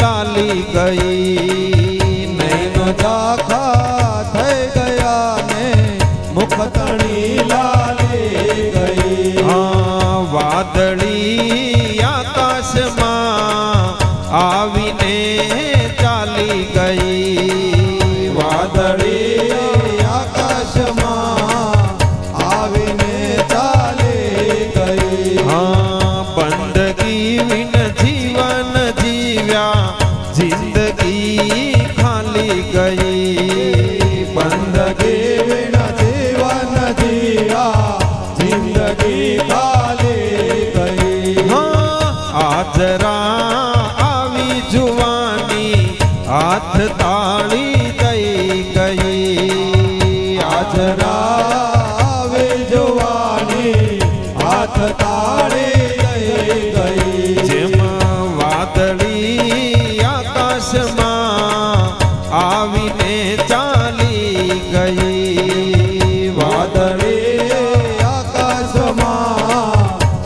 લાલી ગઈ નૈનો ઝાંખા થઈ ગયા ને મુખતણી લાલી ગઈ હા વાદળી આકાશમાં આવીને જિંદગી ખાલી ગઈ. બંદગી વિના જીવન જીયા. જિંદગી ખાલી ગઈ. આજરા આવી જુવાની હાથ તાળી આવીને ચાલી ગઈ. વાદળી આકાશમાં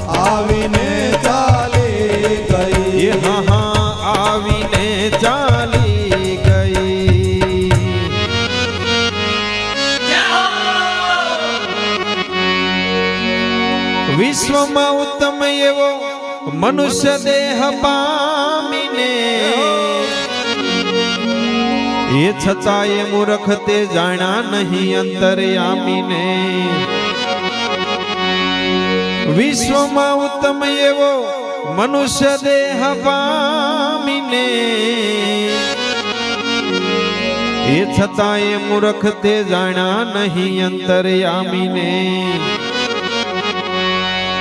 આવીને ચાલી ગઈ. હા આવીને ચાલી ગઈ. વિશ્વમાં ઉત્તમ એવો મનુષ્ય દેહ પામીને એ છતાં એ મૂર્ખ તે જાણ્યા નહીં અંતરયામીને. વિશ્વમાં ઉત્તમ એવો મનુષ્ય દેહ પામીને. એ છતાં એ મૂર્ખ તે જાણ્યા નહીં અંતરયામીને.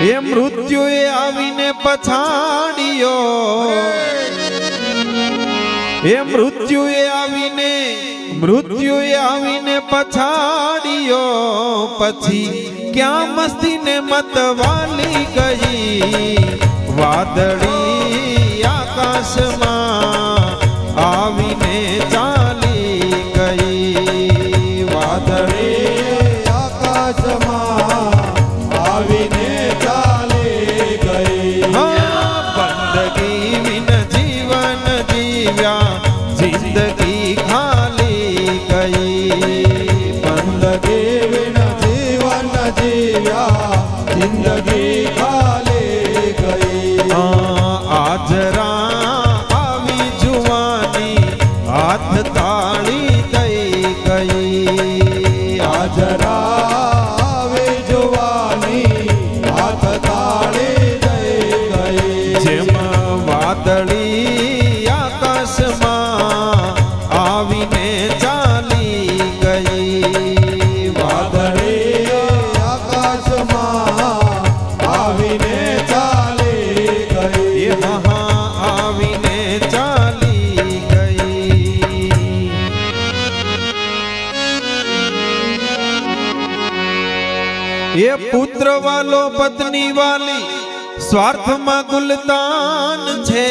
એ મૃત્યુએ આવીને પછાડ્યો. એ મૃત્યુએ આવીને મૃત્યુએ આવીને પછાડ્યો પછી ક્યાં મસ્તીને મતવાલી ગઈ? વાદળી આકાશમાં આવીને ચાલી જીવ્યા જિંદગી ખાલી ગઈ આવી જુવાની હાથ તાળી દઈ ગઈ એ પુત્ર વાલો પત્ની વાલી સ્વાર્થમાં ગુલતાન છે.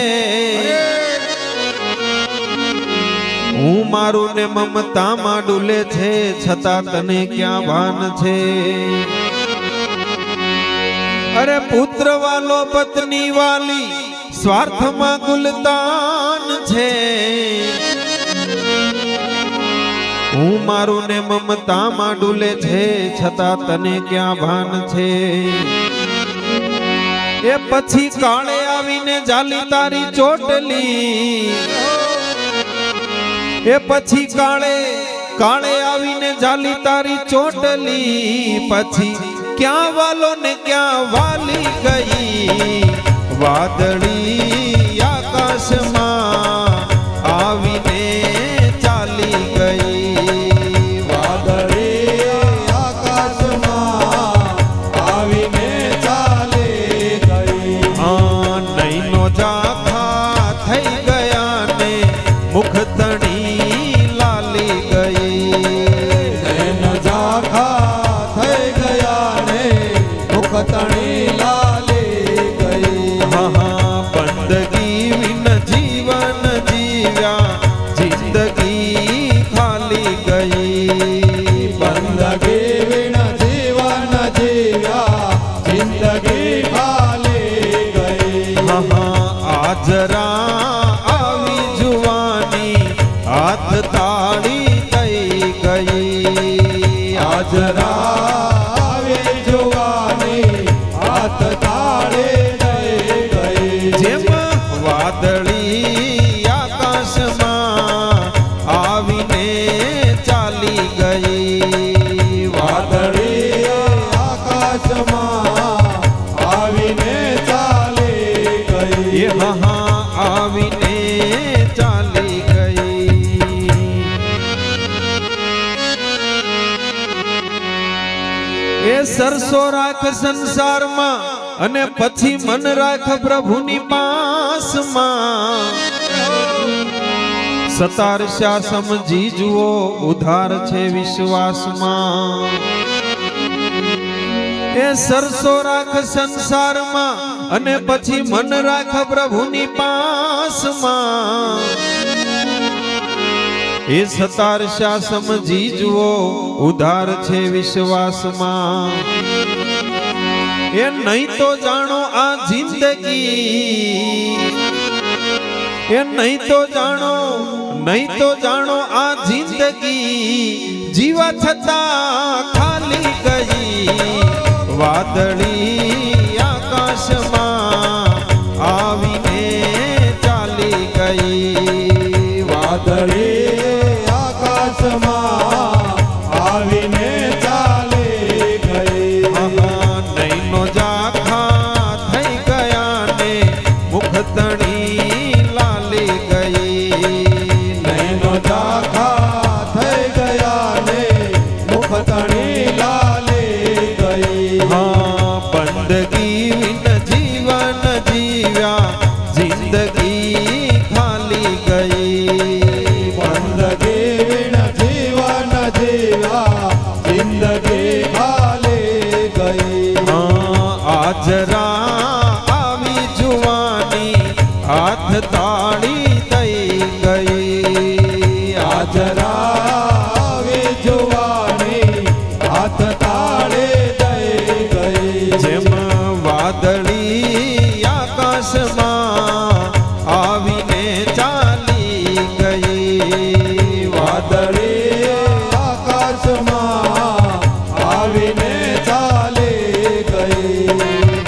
હું મારું ને મમતામાં ડૂલે છે, છતાં તને ક્યાં ભાન છે? અરે પુત્ર વાલો પત્ની વાલી સ્વાર્થમાં ગુલતાન છે. હું મારું ને મમતામાં ડૂલે છે, છતાં તને ક્યાં ભાન છે? એ પછી કાળે આવીને જાલી તારી ચોટલી. એ પછી કાળે કાળે આવીને જાલી તારી ચોટલી. પછી ક્યાં વાલો ને ક્યાં વાલી ગઈ? વાદળી આકાશમાં આવીને સરસો રાખ સંસારમાં અને પછી મન રાખ પ્રભુની પાસમાં. સતારશા સમજી જુઓ ઉધાર છે વિશ્વાસમાં. એ સરસો રાખ સંસારમાં અને પછી મન રાખ પ્રભુની પાસમાં. એ સતારશા સમજી જુઓ ઉધાર છે વિશ્વાસમાં. એ નહીં તો જાણો આ જિંદગી. એ નહીં તો જાણો, નહીં તો જાણો આ જિંદગી. જીવા છતાં ખાલી ગઈ. વાદળી વિન જીવન જીવ્યા જિંદગી ખાલી ગઈ. બંદગી જીવન જીવ્યા જિંદગી ખાલી ગઈ. હા